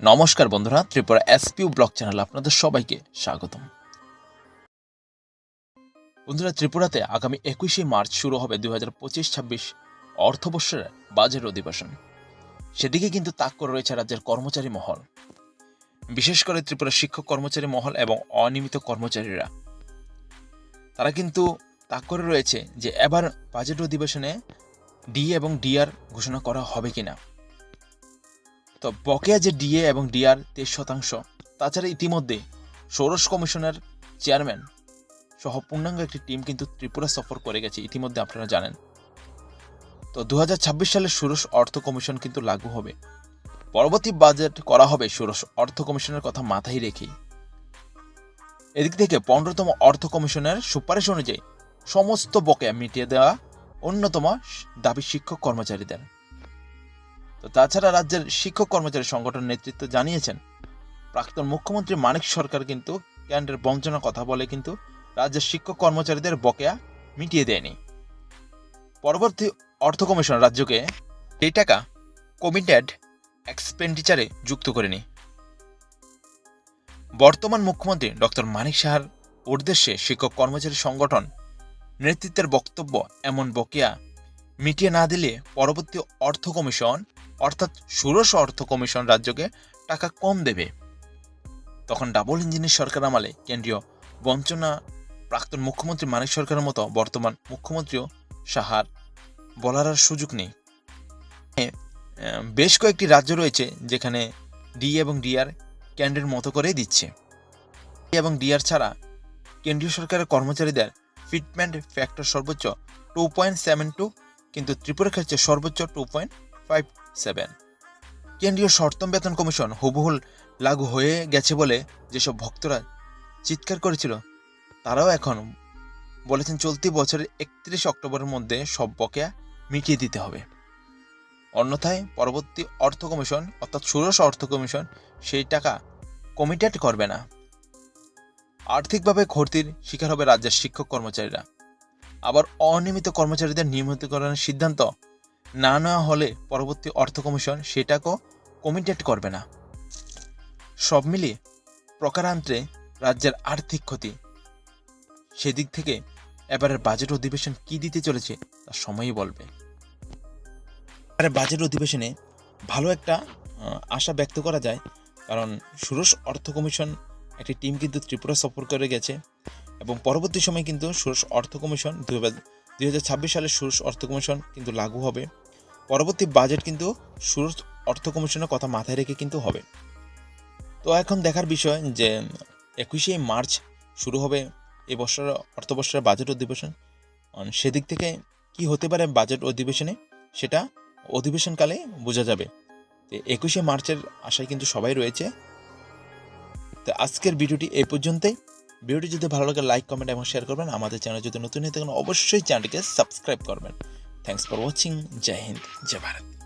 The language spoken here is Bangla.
নমস্কার বন্ধুরা, ত্রিপুরা এসপিউ ব্লক চ্যানেল আপনাদের সবাইকে স্বাগতম। বন্ধুরা, ত্রিপুরাতে আগামী একুশে মার্চ শুরু হবে দুই হাজার পঁচিশ ছাব্বিশ অর্থবর্ষের বাজেট অধিবেশন। সেদিকে কিন্তু তাক করে রয়েছে রাজ্যের কর্মচারী মহল। বিশেষ করে ত্রিপুরা শিক্ষক কর্মচারী মহল এবং অনিয়মিত কর্মচারীরা। তারা কিন্তু তাক করে রয়েছে যে এবার বাজেট অধিবেশনে ডি এবং ডিআর ঘোষণা করা হবে কিনা। তো বকেয়া যে ডিএ এবং ডিআর তেইশ শতাংশ, তাছাড়া ইতিমধ্যে ষোড়শ কমিশনের চেয়ারম্যান সহ পূর্ণাঙ্গ একটি টিম কিন্তু ত্রিপুরা সফর করে গেছে, ইতিমধ্যে আপনারা জানেন। তো দু হাজার ছাব্বিশ সালে ষোড়শ অর্থ কমিশন কিন্তু লাগু হবে। পরবর্তী বাজেট করা হবে ষোড়শ অর্থ কমিশনের কথা মাথায় রেখেই। এদিক থেকে পনেরোতম অর্থ কমিশনের সুপারিশ অনুযায়ী সমস্ত বকেয়া মিটিয়ে দেওয়া অন্যতম দাবি শিক্ষক কর্মচারীদের। তো তাছাড়া রাজ্যের শিক্ষক কর্মচারী সংগঠন নেতৃত্ব জানিয়েছেন, প্রাক্তন মুখ্যমন্ত্রী মানিক সরকার কিন্তু ক্যান্ডের বঞ্চনার কথা বলে কিন্তু রাজ্যের শিক্ষক কর্মচারীদের বকেয়া মিটিয়ে দেয়নি। পরবর্তী অর্থ কমিশন রাজ্যকে এই টাকা কমিটেড এক্সপেন্ডিচারে যুক্ত করেনি। বর্তমান মুখ্যমন্ত্রী ডক্টর মানিক সাহার উদ্দেশ্যে শিক্ষক কর্মচারী সংগঠন নেতৃত্বের বক্তব্য এমন বকেয়া মিটিয়ে না দিলে পরবর্তী অর্থ কমিশন অর্থাৎ ষোড়শ অর্থ কমিশন রাজ্যকে টাকা কম দেবে। তখন ডাবল ইঞ্জিনের সরকার আমলে কেন্দ্রীয় বঞ্চনা প্রাক্তন মুখ্যমন্ত্রী মানিক সরকারের মতো বর্তমান মুখ্যমন্ত্রীও সাহার বলার আর সুযোগ নেই। বেশ কয়েকটি রাজ্য রয়েছে যেখানে ডি এবং ডিআর কেন্দ্রের মতো করেই দিচ্ছে। ডি এবং ডিআর ছাড়া কেন্দ্রীয় সরকারের কর্মচারীদের ফিটমেন্ট ফ্যাক্টর সর্বোচ্চ টু পয়েন্ট সেভেন টু কিন্তু ত্রিপুরা ক্ষেত্রে সর্বোচ্চ টু পয়েন্ট ফাইভ সেভেন। কেন্দ্রীয় সপ্তম বেতন কমিশন হুবহুল লাগু হয়ে গেছে বলে যেসব ভক্তরা চিৎকার করেছিল, তারাও এখন বলেছেন চলতি বছরের একত্রিশ অক্টোবরের মধ্যে সব বকেয়া মিটিয়ে দিতে হবে। অন্যথায় পরবর্তী অর্থ কমিশন, অর্থাৎ ষোড়শ অর্থ কমিশন, সেই টাকা কমিটেড করবে না। আর্থিকভাবে ক্ষতির শিকার হবে রাজ্যের শিক্ষক কর্মচারীরা। আবার অনিয়মিত কর্মচারীদের নিয়মিতকরণের সিদ্ধান্ত না নেওয়া হলে পরবর্তী অর্থ কমিশন সেটাকেও কমিটেড করবে না। সব মিলিয়ে প্রকারান্তে রাজ্যের আর্থিক ক্ষতি। সেদিক থেকে এবারের বাজেট অধিবেশন কি দিতে চলেছে তা সময়ই বলবে। এবারে বাজেট অধিবেশনে ভালো একটা আশা ব্যক্ত করা যায়, কারণ ষোড়শ অর্থ কমিশন একটি টিম কিন্তু ত্রিপুরা সফর করে গেছে এবং পরবর্তী সময় কিন্তু ষোড়শ অর্থ কমিশন দু হাজার ছাব্বিশ সালের ষোড়শ অর্থ কমিশন কিন্তু লাগু হবে। পরবর্তী বাজেট কিন্তু ষোড়শ অর্থ কমিশনের কথা মাথায় রেখে কিন্তু হবে। তো এখন দেখার বিষয় যে একুশে মার্চ শুরু হবে এই বছরের অর্থবর্ষের বাজেট অধিবেশন। সেদিক থেকে কি হতে পারে বাজেট অধিবেশনে সেটা অধিবেশনকালে বোঝা যাবে। তো একুশে মার্চের আশায় কিন্তু সবাই রয়েছে। তো আজকের ভিডিওটি এই পর্যন্তই। ভিডিওটি যদি ভালো লাগে, লাইক, কমেন্ট এবং শেয়ার করবেন। আমাদের চ্যানেল যদি নতুন হয়ে থাকেন, অবশ্যই চ্যানেলটিকে সাবস্ক্রাইব করবেন। Thanks for watching. Jai Hind, Jai Bharat.